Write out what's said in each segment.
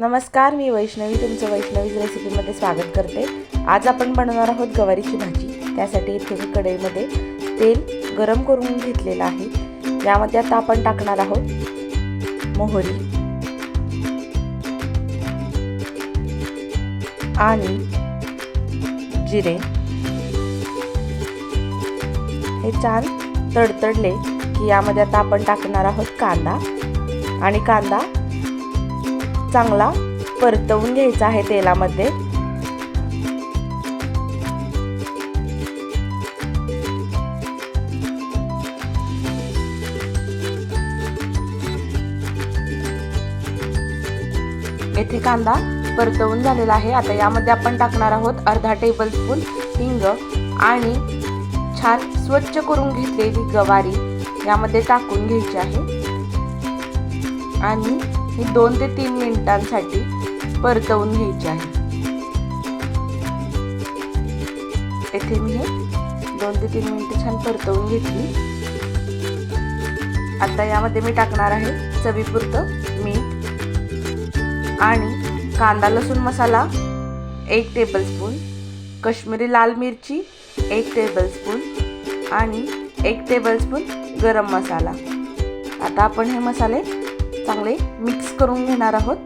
नमस्कार मी वैष्णवी तुमचं वैष्णवीज रेसिपीमध्ये स्वागत करते. आज आपण बनवणार आहोत गवारीची भाजी. त्यासाठी इथे मी कढईमध्ये तेल गरम करून घेतलेलं आहे. यामध्ये आता आपण टाकणार आहोत मोहरी आणि जिरे. हे छान तडतडले की यामध्ये आता आपण टाकणार आहोत कांदा. आणि कांदा चांगला परतवून घ्यायचा आहे तेलामध्ये. येथे कांदा परतवून झालेला आहे. आता यामध्ये आपण टाकणार आहोत अर्धा टेबल स्पून हिंग आणि छान स्वच्छ करून घेतलेली गवारी यामध्ये टाकून घ्यायची आहे. आणि ही दोन ते तीन मिनिटांसाठी परतवून घ्यायची आहे. येथे मी हे दोन ते तीन मिनिटं छान परतवून घेतली. आता यामध्ये मी टाकणार आहे चवीपुरतं मीठ आणि कांदा लसूण मसाला एक टेबलस्पून कश्मीरी लाल मिरची एक टेबलस्पून आणि एक टेबलस्पून गरम मसाला. आता आपण हे मसाले चांगले मिक्स करून घेणार आहोत.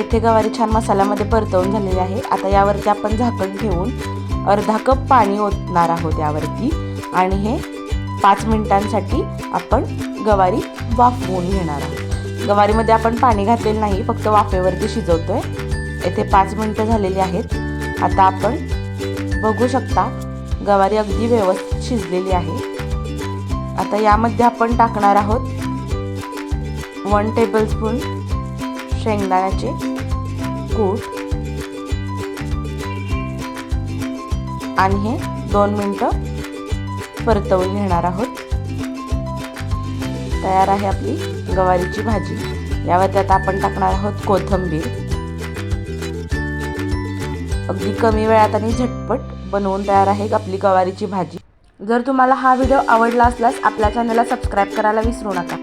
इथे गवारी छान मसाल्यामध्ये परतवून झालेली आहे. आता यावरती आपण झाकण ठेवून अर्धा कप पाणी ओतणार आहोत यावरती. आणि हे पाच मिनिटांसाठी आपण गवारी वाफवून घेणार आहोत. गवारीमध्ये आपण पाणी घातलेलं नाही फक्त वाफेवरती शिजवतोय. येथे पाच मिनटं झालेली आहेत. आता आपण बघू शकता गवारी अगदी व्यवस्थित शिजलेली आहे. आता यामध्ये आपण टाकणार आहोत वन टेबलस्पून शेंगदाण्याचे कूट. आणि हे दोन मिनटं परतवून घेणार आहोत. तयार आहे आपली गवारीची भाजी. यावर त्यात आपण टाकणार आहोत कोथिंबीर. अगदी कमी वेळात आणि झटपट बनवून तयार आहे आपली गवारीची भाजी. जर तुम्हाला हा व्हिडिओ आवडला असल्यास आपल्या चॅनलला सबस्क्राईब करायला विसरू नका.